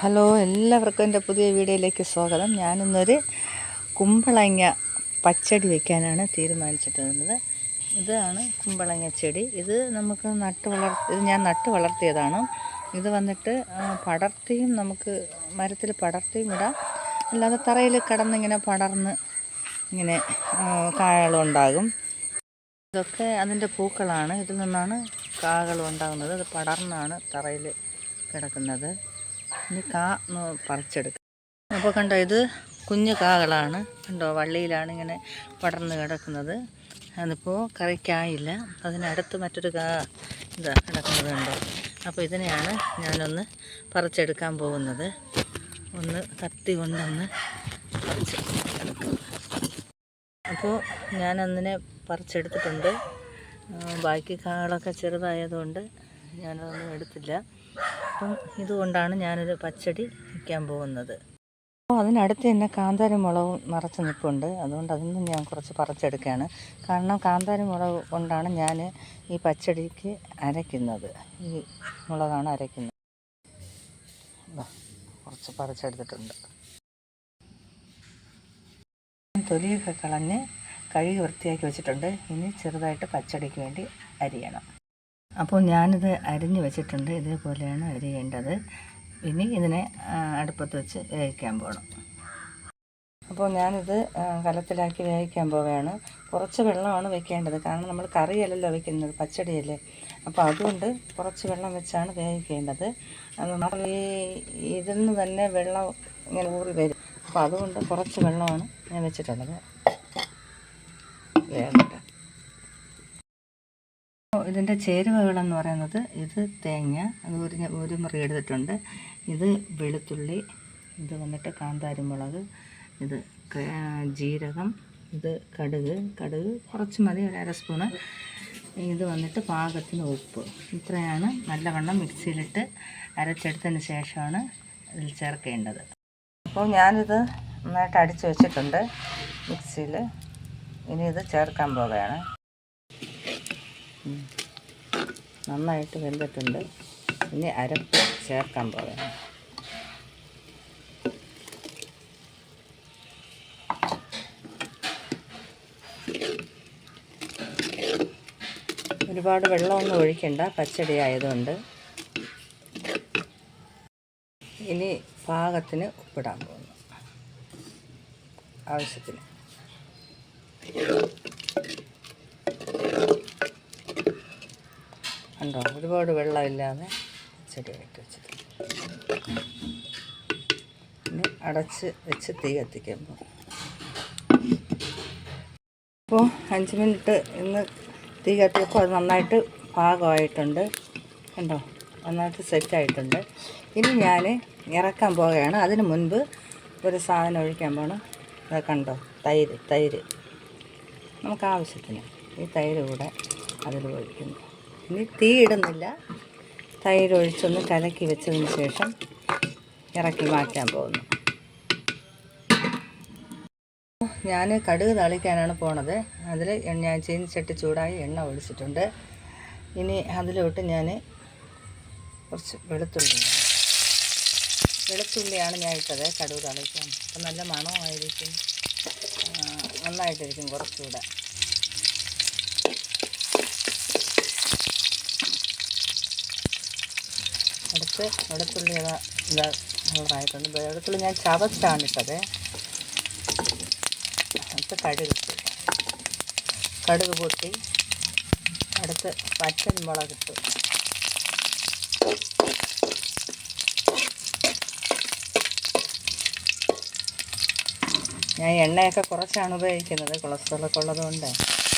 Hello എല്ലാവർക്കും എന്റെ പുതിയ വീഡിയോയിലേക്ക് സ്വാഗതം. ഞാനിന്നൊരു കുമ്പളങ്ങ പച്ചടി വയ്ക്കാനാണ് തീരുമാനിച്ചിട്ടുള്ളത്. ഇതാണ് കുമ്പളങ്ങ ചെടി. ഇത് നമുക്ക് നട്ട് വളർ ഇത് ഞാൻ നട്ട് വളർത്തിയതാണ്. ഇത് വന്നിട്ട് പടർത്തിയും നമുക്ക് മരത്തിൽ പടർത്തിയും ഇടാം. അല്ലാതെ തറയിൽ കിടന്നിങ്ങനെ പടർന്ന് ഇങ്ങനെ കായകളുണ്ടാകും ഇതൊക്കെ അതിന്റെ പൂക്കളാണ്. ഇതിൽ നിന്നാണ് കാകൾ ഉണ്ടാകുന്നത്. അത് പടർന്നാണ് തറയിൽ കിടക്കുന്നത്. ഇനി കാ ഒന്ന് പറിച്ചെടുക്കുക അപ്പോൾ കണ്ടോ ഇത് കുഞ്ഞു കാകളാണ്. കണ്ടോ വള്ളിയിലാണ് ഇങ്ങനെ പടർന്ന് കിടക്കുന്നത്. അതിപ്പോൾ കറിക്കായില്ല. അതിനടുത്ത് മറ്റൊരു കാ ഇതാ കിടക്കുന്നത് കണ്ടോ. അപ്പോൾ ഇതിനെയാണ് ഞാനൊന്ന് പറിച്ചെടുക്കാൻ പോകുന്നത്. ഒന്ന് കത്തി കൊണ്ടൊന്ന് അപ്പോൾ ഞാൻ അന്നിനെ പറിച്ചെടുത്തിട്ടുണ്ട് ബാക്കി കാളൊക്കെ ചെറുതായതുകൊണ്ട് ഞാനതൊന്നും എടുത്തില്ല. അപ്പം ഇതുകൊണ്ടാണ് ഞാനൊരു പച്ചടി വയ്ക്കാൻ പോകുന്നത്. അപ്പോൾ അതിനടുത്ത് തന്നെ കാന്താരി മുളകും നിറച്ച് നിൽപ്പുണ്ട്. അതുകൊണ്ട് അതൊന്നും ഞാൻ കുറച്ച് പറിച്ചെടുക്കുകയാണ്. കാരണം കാന്താരി മുളക് കൊണ്ടാണ് ഞാൻ ഈ പച്ചടിക്ക് അരയ്ക്കുന്നത്. ഈ മുളകാണ് അരയ്ക്കുന്നത്. കുറച്ച് പറിച്ചെടുത്തിട്ടുണ്ട്. തൊലിയൊക്കെ കളഞ്ഞ് കഴുകി വൃത്തിയാക്കി വെച്ചിട്ടുണ്ട്. ഇനി ചെറുതായിട്ട് പച്ചടിക്ക് വേണ്ടി അരിയണം. അപ്പോൾ ഞാനിത് അരിഞ്ഞ് വെച്ചിട്ടുണ്ട്. ഇതേപോലെയാണ് അരിയേണ്ടത്. ഇനി ഇതിനെ അടുപ്പത്ത് വെച്ച് വേവിക്കാൻ പോകണം അപ്പോൾ ഞാനിത് കലത്തിലാക്കി വേവിക്കാൻ പോവുകയാണ്. കുറച്ച് വെള്ളമാണ് വെക്കേണ്ടത്. കാരണം നമ്മൾ കറിയല്ലല്ലോ വെക്കുന്നത് പച്ചടിയല്ലേ? അപ്പോൾ അതുകൊണ്ട് കുറച്ച് വെള്ളം വെച്ചാണ് വേവിക്കേണ്ടത്. നമ്മൾ ഈ ഇതിൽ നിന്ന് തന്നെ വെള്ളം ഇങ്ങനെ ഊറി വരും. അപ്പോൾ അതുകൊണ്ട് കുറച്ച് വെള്ളമാണ് ഞാൻ വെച്ചിട്ടുള്ളത്. വേകട്ടെ ഇതിന്റെ ചേരുവകളെന്ന് പറയുന്നത് ഇത് തേങ്ങ അത് ഒരു ഒരു മുറി എടുത്തിട്ടുണ്ട്. ഇത് വെളുത്തുള്ളി ഇത് വന്നിട്ട് കാന്താരി മുളക് ഇത് ജീരകം ഇത് കടുക് കടുക് കുറച്ച് മതി ഒരു അര സ്പൂണ്. ഇത് വന്നിട്ട് പാകത്തിന് ഉപ്പ്. ഇത്രയാണ് നല്ലവണ്ണം മിക്സിയിലിട്ട് അരച്ചെടുത്തതിന് ശേഷമാണ് ഇതിൽ ചേർക്കേണ്ടത്. അപ്പോൾ ഞാനിത് നന്നായിട്ട് അടിച്ചു വെച്ചിട്ടുണ്ട് മിക്സിയിൽ. ഇനി ഇത് ചേർക്കാൻ പോവുകയാണ്. നന്നായിട്ട് വെന്തിട്ടുണ്ട്. ഇനി അരപ്പ് ചേർക്കാൻ പോകാം ഒരുപാട് വെള്ളമൊന്നും ഒഴിക്കണ്ട. പച്ചടി ആയതുകൊണ്ട് ഇനി പാകത്തിന് ഉപ്പിടാൻ പോകുന്നു. ആവശ്യത്തിന്. കണ്ടോ ഒരുപാട് വെള്ളമില്ലാതെ ചെടിയായിട്ട് വെച്ചിട്ട് ഇനി അടച്ച് വെച്ച് തീ കത്തിക്കുമ്പോൾ അപ്പോൾ അഞ്ച് മിനിറ്റ് ഇന്ന് തീ കത്തിയപ്പോൾ അത് നന്നായിട്ട് പാകമായിട്ടുണ്ട്. കണ്ടോ? നന്നായിട്ട് സെറ്റായിട്ടുണ്ട് ഇനി ഞാൻ ഇറക്കാൻ പോവുകയാണ്. അതിന് മുൻപ് ഒരു സാധനം ഒഴിക്കാൻ പോകണം അത് കണ്ടോ? തൈര് തൈര്. നമുക്ക് ആവശ്യത്തിന് ഈ തൈര് കൂടെ അതിൽ ഒഴിക്കുന്നു. ഇനി തീ ഇടുന്നില്ല. തൈര് ഒഴിച്ചൊന്ന് കലക്കി വെച്ചതിന് ശേഷം ഇറക്കി മാറ്റാൻ പോകുന്നു. ഞാൻ കടുക് തളിക്കാനാണ് പോണത്. അതിൽ ഞാൻ ചീനിച്ചട്ടി ചൂടായി എണ്ണ ഒഴിച്ചിട്ടുണ്ട്. ഇനി അതിലോട്ട് ഞാൻ കുറച്ച് വെളുത്തുള്ളി വെളുത്തുള്ളിയാണ് ഞാൻ ഇട്ടത് കടുക് തളിക്കാൻ. അപ്പം നല്ല മണമായിരിക്കും. നന്നായിട്ടിരിക്കും കുറച്ചുകൂടെ. അടുത്ത് വെളുത്തുള്ളി ഇതാ ഇതാ കളറായിട്ടുണ്ട് വെളുത്തുള്ളി ഞാൻ ചവച്ചാണ് ഇട്ടത്. അടുത്ത് കടുക് ഇട്ടു. കടുക് പൊട്ടി. അടുത്ത് പച്ചൻ മുളകിട്ടു ഞാൻ എണ്ണയൊക്കെ കുറച്ചാണ് ഉപയോഗിക്കുന്നത്. കൊളസ്ട്രോളൊക്കെ ഉള്ളതുകൊണ്ട്.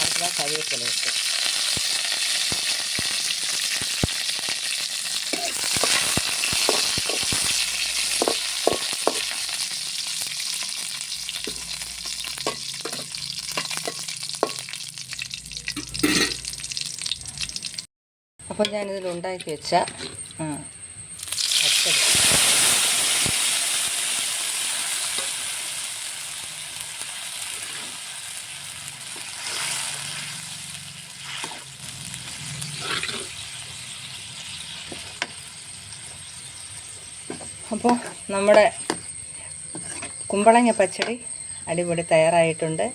അടുത്ത കഴിയത്തില്ല ഇട്ടു. അപ്പോൾ ഞാനിതിൽ ഉണ്ടാക്കി വെച്ച അപ്പോൾ നമ്മുടെ കുമ്പളങ്ങ പച്ചടി അടിപൊളി തയ്യാറായിട്ടുണ്ട്.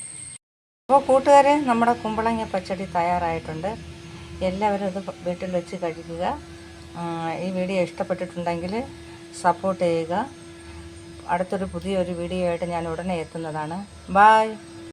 അപ്പോൾ കൂട്ടുകാരെ നമ്മുടെ കുമ്പളങ്ങ പച്ചടി തയ്യാറായിട്ടുണ്ട്. എല്ലാവരും ഇത് വീട്ടിൽ വെച്ച് കഴിക്കുക. ഈ വീഡിയോ ഇഷ്ടപ്പെട്ടിട്ടുണ്ടെങ്കിൽ സപ്പോർട്ട് ചെയ്യുക. അടുത്തൊരു പുതിയൊരു വീഡിയോ ആയിട്ട് ഞാൻ ഉടനെ എത്തുന്നതാണ്. ബായ്